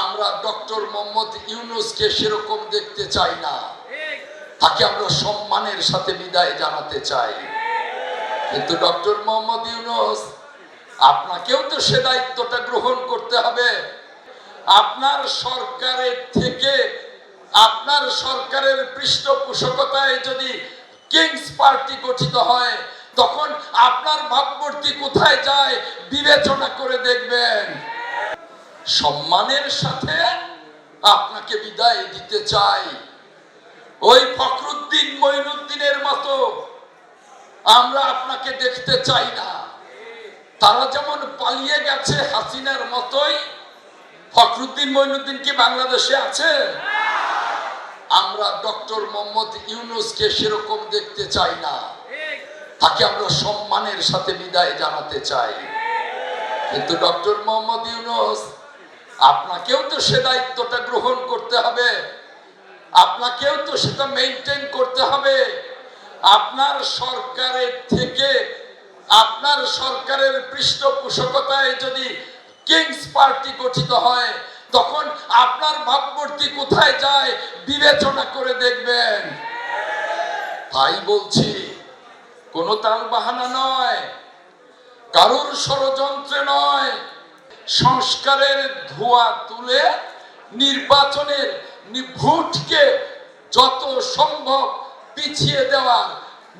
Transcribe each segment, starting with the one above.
আমরা ডক্টর মোহাম্মদ ইউনুসকে সেরকম দেখতে চাই না। তাকে আমরা সম্মানের সাথে বিদায় জানাতে চাই। কিন্তু ডক্টর মোহাম্মদ ইউনুস, আপনাকেও তো সে দায়িত্বটা গ্রহণ করতে হবে। আপনার সরকারের থেকে, আপনার সরকারের পৃষ্ঠপোষকতায় যদি কিংস পার্টি গঠিত হয়, তখন আপনার ভাবমূর্তি কোথায় যায় বিবেচনা করে দেখবেন। সম্মানের সাথে আপনাকে বিদায় দিতে চাই। ওই ফখরুদ্দিন মঈনুদ্দিনের মতো আমরা আপনাকে দেখতে চাই না। তারা যেমন পালিয়ে গেছে হাসিনার মতোই, ফখরুদ্দিন মঈনুদ্দিন কি বাংলাদেশে আছে? আমরা ডক্টর মোহাম্মদ ইউনুসকে সেরকম দেখতে চাই না। তাকে আমরা সম্মানের সাথে বিদায় জানাতে চাই। কিন্তু ডক্টর মোহাম্মদ ইউনুস আপনাকেও তো সে দায়িত্বটা গ্রহণ করতে হবে। আপনাকেও তো সেটা মেনটেন করতে হবে। আপনার সরকারের থেকে, আপনার সরকারের পৃষ্ঠপোষকতায় যদি কিংস পার্টি গঠিত হয়, তখন আপনার ভাবমূর্তি কোথায় যায় বিবেচনা করে দেখবেন। তাই বলছি, কোনো তাল বাহানা নয়, কারোর ষড়যন্ত্রে নয়। সংস্কারের ধোয়া তুলে নির্বাচনের ভোটকে যত সম্ভব পিছিয়ে দেওয়া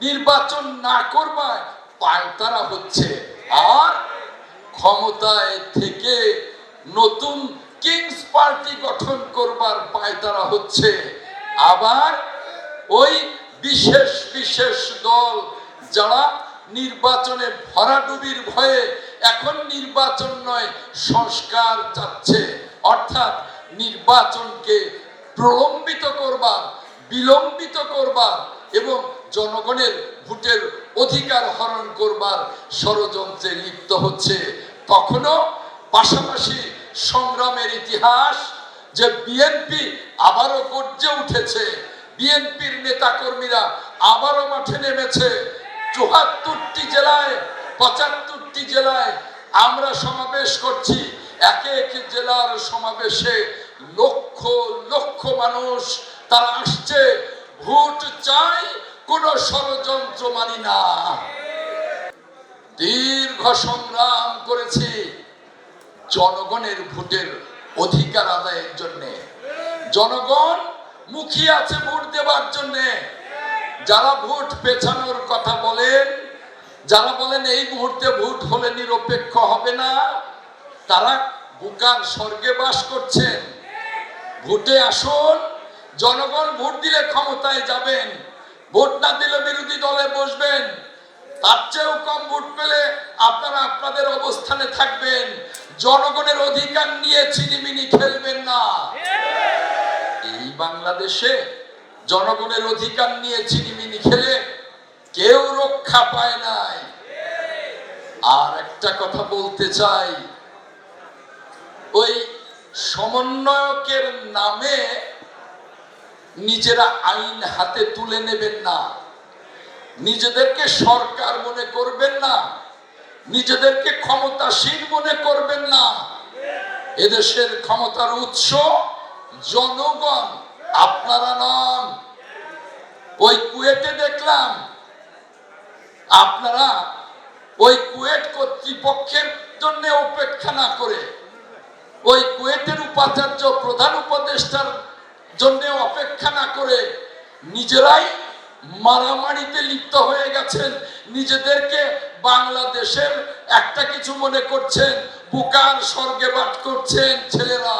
নির্বাচন না করবার পায়তারা হচ্ছে। আর ক্ষমতায় থেকে নতুন কিংস পার্টি গঠন করবার পায়তারা হচ্ছে। আবার ওই বিশেষ বিশেষ দল যারা নির্বাচনে ভরাডুবির ভয়ে এখন নির্বাচন নয়, সংস্কার চাচ্ছে। অর্থাৎ নির্বাচনকে প্রলম্বিত করবার, বিলম্বিত করবার এবং জনগণের ভোটের অধিকার হরণ করবার ষড়যন্ত্রে লিপ্ত হচ্ছে। কখনো পাশাপাশি সংগ্রামের ইতিহাস যে বিএনপি আবারও গর্জে উঠেছে বিএনপির নেতাকর্মীরা আবারও মাঠে নেমেছে চুয়াত্তরটি জেলায়, পঁচাত্তরটি জেলায় আমরা সমাবেশ করছি। একে একে জেলার সমাবেশে লক্ষ লক্ষ মানুষ তারা আসছে। ভোট চাই, কোন ষড়যন্ত্র মানি না। দীর্ঘ সংগ্রাম করেছি জনগণের ভোটের অধিকার আদায়ের জন্য। জনগণ মুখী আছে ভোট দেওয়ার জন্য। যারা ভোট পেছানোর কথা বলেন, যারা বলেন এই মুহূর্তে ভোট হলে নিরপেক্ষ হবে না, তারা বুকার স্বর্গে বাস করছেন। ভোটে আসুন, জনগণ ভোট দিলে ক্ষমতায় যাবেন, ভোট না দিলে বিরোধী দলে বসবেন। তার চেয়েও কম ভোট পেলে আপনারা আপনাদের অবস্থানে থাকবেন। জনগণের অধিকার নিয়ে চিনিমিনি খেলবেন না। এই বাংলাদেশে জনগণের অধিকার নিয়ে চিনিমিনি খেলে কেউ রক্ষা পায় নাই। আর একটা কথা বলতে চাই, ওই সমন্বয়কের নামে নিজেরা আইন হাতে তুলে নেবেন না। নিজেদেরকে সরকার মনে করবেন না। নিজেদেরকে ক্ষমতাসীন মনে করবেন না। এদেশের ক্ষমতার উৎস জনগণ। আপনারা নন। ওই কুয়েটে দেখলাম। আপনারা ওই কুয়েট কর্তৃপক্ষের জন্য অপেক্ষা না করে ওই কুয়েটের উপাচার্য, প্রধান উপদেষ্টার জন্য অপেক্ষা না করে নিজেরাই মারামারিতে লিপ্ত হয়ে গেছেন। নিজেদেরকে বাংলাদেশের একটা কিছু মনে করছেন, বুকার স্বর্গে বাট করছেন ছেলেরা।